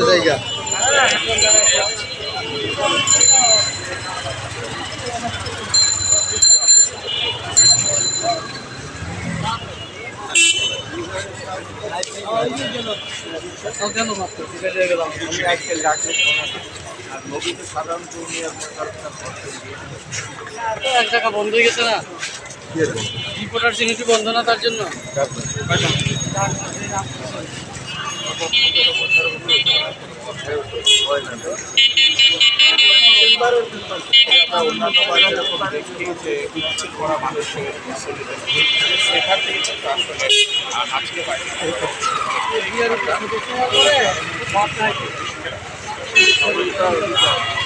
জায়গা কেন মাত্র গেলাম আমি আজকে রাখলে আর সাধারণত উনি আপনার এক টাকা বন্ধ হয়ে গেছে না? রিপোর্টার সিনিটি বন্ধ না তার জন্য? সেখান থেকে কিন্তু আসলে আজকে বাইরে Thank you.